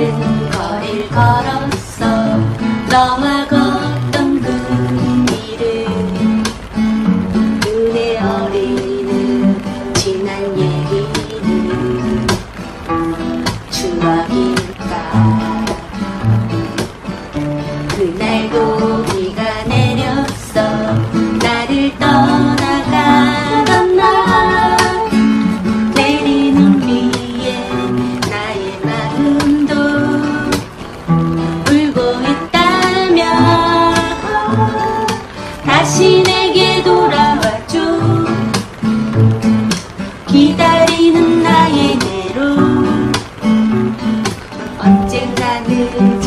다른 거리를 걸었어. 너와 걷던 그이를 눈에 어리는 지난 얘기를. 추억이 당신에게 돌아와줘. 기다리는 나의 대로 언젠가는